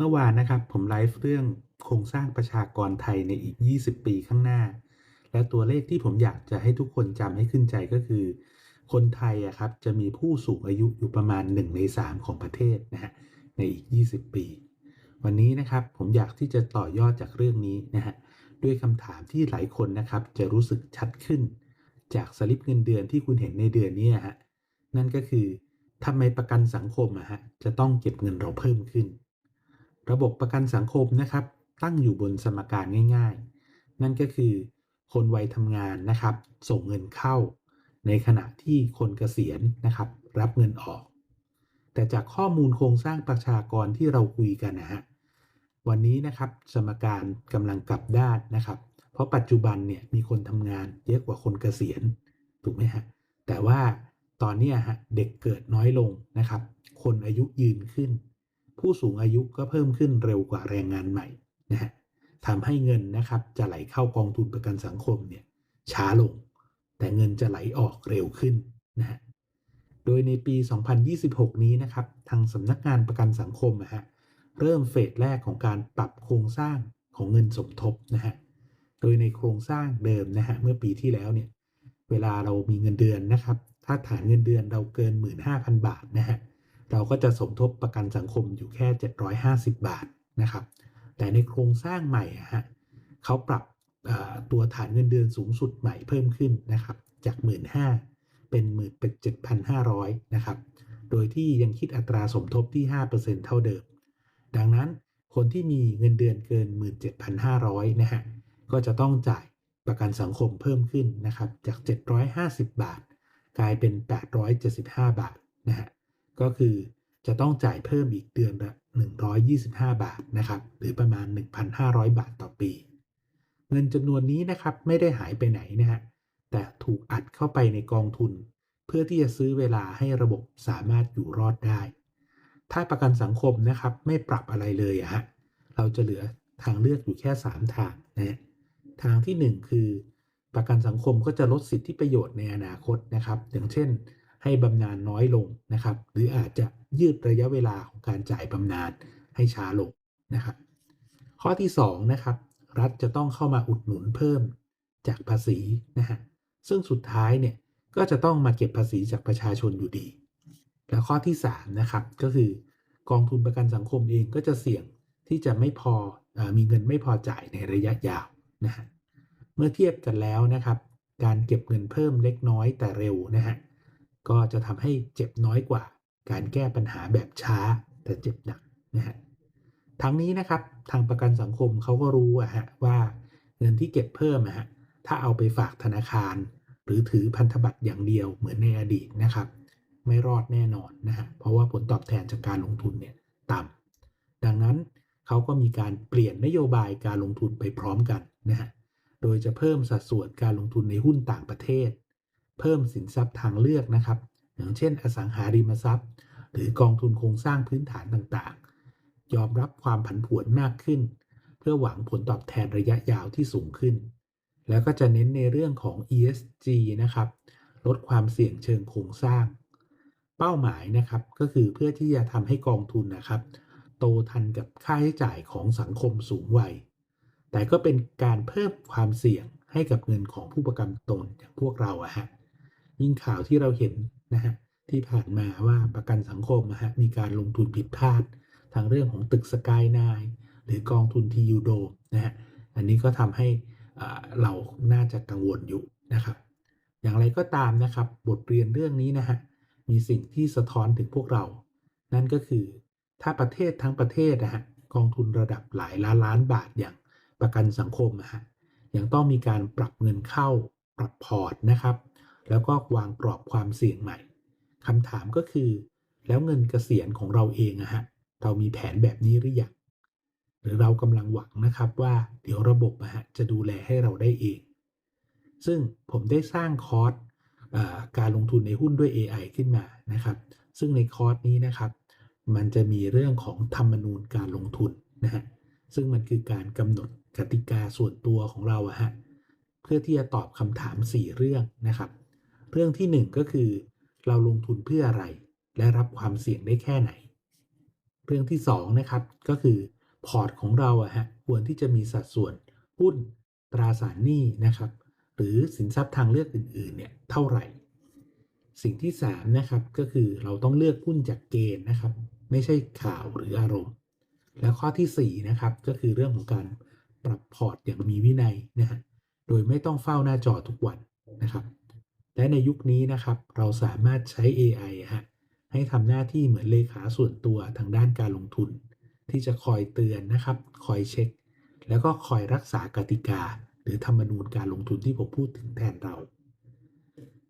เมื่อวานนะครับผมไลฟ์เรื่องโครงสร้างประชากรไทยในอีก 20 ปีข้างหน้า และตัวเลขที่ผมอยากจะให้ทุกคนจำให้ขึ้นใจก็คือ คนไทยอะครับจะมีผู้สูงอายุอยู่ประมาณ 1 ใน 3 ของประเทศนะฮะในอีก 20 ปี วันนี้นะครับผมอยากที่จะต่อยอดจากเรื่องนี้นะฮะด้วยคำถามที่หลายคนนะครับจะรู้สึกชัดขึ้น จากสลิปเงินเดือนที่คุณเห็นในเดือนนี้ฮะนั่นก็คือทำไมประกันสังคมอะฮะจะต้องเก็บเงินเราเพิ่มขึ้น ระบบประกันสังคมนะครับ ตั้งอยู่บนสมการง่าย ๆ นั่นก็คือ คนวัยทำงานนะครับ ส่งเงินเข้า ในขณะที่คนเกษียณนะครับ รับเงินออก แต่จากข้อมูลโครงสร้างประชากรที่เราคุยกันนะฮะวันนี้นะครับสมการกำลังกลับด้านนะครับ เพราะปัจจุบันเนี่ยมีคนทำงานเยอะกว่าคนเกษียณถูกไหมฮะแต่ว่าตอนนี้ฮะเด็กเกิดน้อยลงนะครับ คนอายุยืนขึ้น ผู้สูงอายุก็เพิ่มขึ้นเร็วกว่าแรงงานใหม่นะฮะทำให้เงินนะครับจะไหลเข้ากองทุนประกันสังคมเนี่ยช้าลง แต่เงินจะไหลออกเร็วขึ้นนะฮะโดยในปี 2026 นี้นะครับทางสำนักงานประกันสังคมนะฮะเริ่มเฟสแรกของการปรับโครงสร้างของเงินสมทบนะฮะโดยในโครงสร้างเดิมนะฮะเมื่อปีที่แล้วเนี่ยเวลาเรามีเงินเดือนนะครับ ถ้าฐานเงินเดือนเราเกิน 15,000 บาทนะฮะเเราก็จะสมทบประกันสังคมอยู่แค่ 750 บาทนะครับ แต่ในโครงสร้างใหม่ฮะเขาปรับตัวฐานเงินเดือนสูงสุดใหม่เพิ่มขึ้นนะครับ จาก 15,000เป็นหมื่นเป็น7,500นะครับ โดยที่ยังคิดอัตราสมทบที่ 5%เท่าเดิม ดังนั้นคนที่มีเงินเดือนเกิน 17,500นะฮะก็จะต้องจ่ายประกันสังคมเพิ่มขึ้นนะครับ จาก 750 บาท กลายเป็น 875 บาทนะฮะ ก็คือจะต้องจ่ายเพิ่มอีกเดือนละ 125 บาทนะครับหรือประมาณ 1,500 บาทต่อปี เงินจำนวนนี้นะครับไม่ได้หายไปไหนนะฮะแต่ถูกอัดเข้าไปในกองทุน เพื่อที่จะซื้อเวลาให้ระบบสามารถอยู่รอดได้ ถ้าประกันสังคมนะครับไม่ปรับอะไรเลยอะฮะเราจะเหลือทางเลือกอยู่แค่ 3 ทางนะทางที่ 1 คือ ประกันสังคมก็จะลดสิทธิประโยชน์ในอนาคตนะครับ อย่างเช่น ให้บำนาญน้อยลงนะครับ หรืออาจจะยืดระยะเวลาของการจ่ายบำนาญให้ช้าลงนะครับ ข้อที่2นะครับรัฐจะต้องเข้ามาอุดหนุนเพิ่มจากภาษีนะฮะซึ่งสุดท้ายเนี่ยก็จะต้องมาเก็บภาษีจากประชาชนอยู่ดี แล้วข้อที่3นะครับก็คือกองทุนประกันสังคมเองก็จะเสี่ยงที่จะไม่พออมีเงินไม่พอจ่ายในระยะยาวนะฮะเมื่อเทียบกันแล้วนะครับ การเก็บเงินเพิ่มเล็กน้อยแต่เร็วนะฮะ ก็จะทำให้เจ็บน้อยกว่า การแก้ปัญหาแบบช้าแต่เจ็บหนักนะฮะทั้งนี้นะครับทางประกันสังคมเขาก็รู้อะฮะว่าเงินที่เก็บเพิ่มอะฮะถ้าเอาไปฝากธนาคาร หรือถือพันธบัตรอย่างเดียวเหมือนในอดีตนะครับ ไม่รอดแน่นอนนะฮะเพราะว่าผลตอบแทนจากการลงทุนเนี่ยต่ำดังนั้นเขาก็มีการเปลี่ยนนโยบายการลงทุนไปพร้อมกันนะฮะโดยจะเพิ่มสัดส่วนการลงทุนในหุ้นต่างประเทศ เพิ่มสินทรัพย์ทางเลือกนะครับ อย่างเช่น อสังหาริมทรัพย์ หรือกองทุนโครงสร้างพื้นฐานต่างๆ ยอมรับความผันผวนมากขึ้น เพื่อหวังผลตอบแทนระยะยาวที่สูงขึ้น แล้วก็จะเน้นในเรื่องของ ESG นะครับ ลดความเสี่ยงเชิงโครงสร้าง เป้าหมายนะครับก็คือเพื่อที่จะทำให้กองทุนนะครับ โตทันกับค่าใช้จ่ายของสังคมสูงวัย แต่ก็เป็นการเพิ่มความเสี่ยงให้กับเงินของผู้ประกันตนอย่างพวกเราอะฮะ ยิ่งข่าวที่เราเห็นนะฮะที่ผ่านมาว่าประกันสังคมนะฮะมีการลงทุนผิดพลาดทางเรื่องของตึกสกายนายหรือกองทุนทียูโดนะฮะอันนี้ก็ทำให้เราน่าจะกังวลอยู่นะครับ อย่างไรก็ตามนะครับ บทเรียนเรื่องนี้นะฮะมีสิ่งที่สะท้อนถึงพวกเรา นั่นก็คือถ้าประเทศทั้งประเทศนะฮะกองทุนระดับหลายล้านล้านบาทอย่างประกันสังคมนะฮะยังต้องมีการปรับเงินเข้าปรับพอร์ตนะครับ แล้วก็วางกรอบความเสี่ยงใหม่คำถามก็คือ แล้วเงินเกษียณของเราเองอะฮะเรามีแผนแบบนี้หรือยังหรือเรากำลังหวังนะครับว่าเดี๋ยวระบบอะฮะจะดูแลให้เราได้เอง ซึ่งผมได้สร้างคอร์สการลงทุนในหุ้นด้วย AI ขึ้นมานะครับ ซึ่งในคอร์สนี้นะครับ มันจะมีเรื่องของธรรมนูญการลงทุนนะฮะซึ่งมันคือการกำหนดกติกาส่วนตัวของเราอะฮะเพื่อที่จะตอบคำถาม 4 เรื่องนะครับ เรื่องที่ 1 ก็คือ เราลงทุนเพื่ออะไร และรับความเสี่ยงได้แค่ไหน เรื่องที่สองนะครับก็คือพอร์ตของเราอะฮะควรที่จะมีสัดส่วนหุ้นตราสารหนี้นะครับ หรือสินทรัพย์ทางเลือกอื่นๆเนี่ยเท่าไหร่ สิ่งที่3นะครับก็คือเราต้องเลือกหุ้นจากเกณฑ์นะครับ ไม่ใช่ข่าวหรืออารมณ์ แล้วข้อที่4นะครับก็คือเรื่องของการปรับพอร์ตอย่างมีวินัยนะฮะโดยไม่ต้องเฝ้าหน้าจอทุกวันนะครับ และในยุคนี้นะครับ เราสามารถใช้ AI ฮะให้ทำหน้าที่เหมือนเลขาส่วนตัวทางด้านการลงทุน ที่จะคอยเตือนนะครับ คอยเช็ค แล้วก็คอยรักษากติกา หรือธรรมนูญการลงทุนที่ผมพูดถึงแทนเรา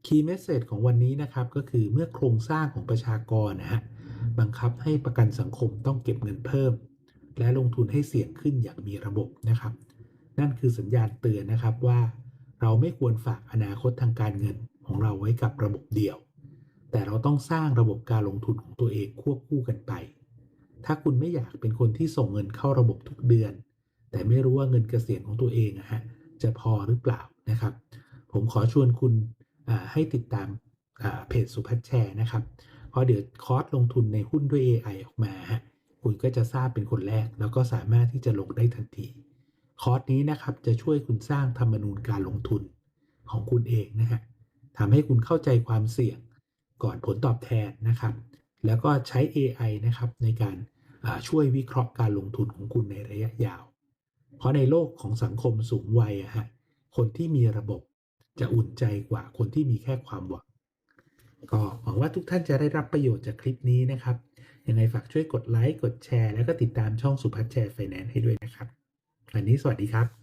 Key Message ของวันนี้นะครับก็คือเมื่อโครงสร้างของประชากรนะฮะบังคับให้ประกันสังคมต้องเก็บเงินเพิ่ม และลงทุนให้เสี่ยงขึ้นอย่างมีระบบนะครับ นั่นคือสัญญาณเตือนนะครับว่า เราไม่ควรฝากอนาคตทางการเงิน ของเราไว้กับระบบเดียว แต่เราต้องสร้างระบบการลงทุนของตัวเองควบคู่กันไป ถ้าคุณไม่อยากเป็นคนที่ส่งเงินเข้าระบบทุกเดือน แต่ไม่รู้ว่าเงินเกษียณของตัวเองอะฮะจะพอหรือเปล่านะครับ ผมขอชวนคุณให้ติดตามเพจสุพัฒแชร์นะครับ เพราะเดี๋ยวคอร์สลงทุนในหุ้นด้วย AI ออกมาฮะคุณก็จะทราบเป็นคนแรก แล้วก็สามารถที่จะลงได้ทันที คอร์สนี้นะครับจะช่วยคุณสร้างธรรมนูญการลงทุนของคุณเองนะฮะ ทำให้คุณเข้าใจความเสี่ยงก่อนผลตอบแทนนะครับ แล้วก็ใช้ AI นะครับในการาช่วยวิเคราะห์การลงทุนของคุณในระยะยาว เพราะในโลกของสังคมสูงวัยอะฮะคนที่มีระบบจะอุ่นใจกว่าคนที่มีแค่ความหวังก็หวังว่าทุกท่านจะได้รับประโยชน์จากคลิปนี้นะครับ ยังไงฝากช่วยกดไลค์ กดแชร์ แล้วก็ติดตามช่องสุพัฒน์แชร์ไฟแนนซ์ให้ด้วยนะครับวันนี้สวัสดีครับ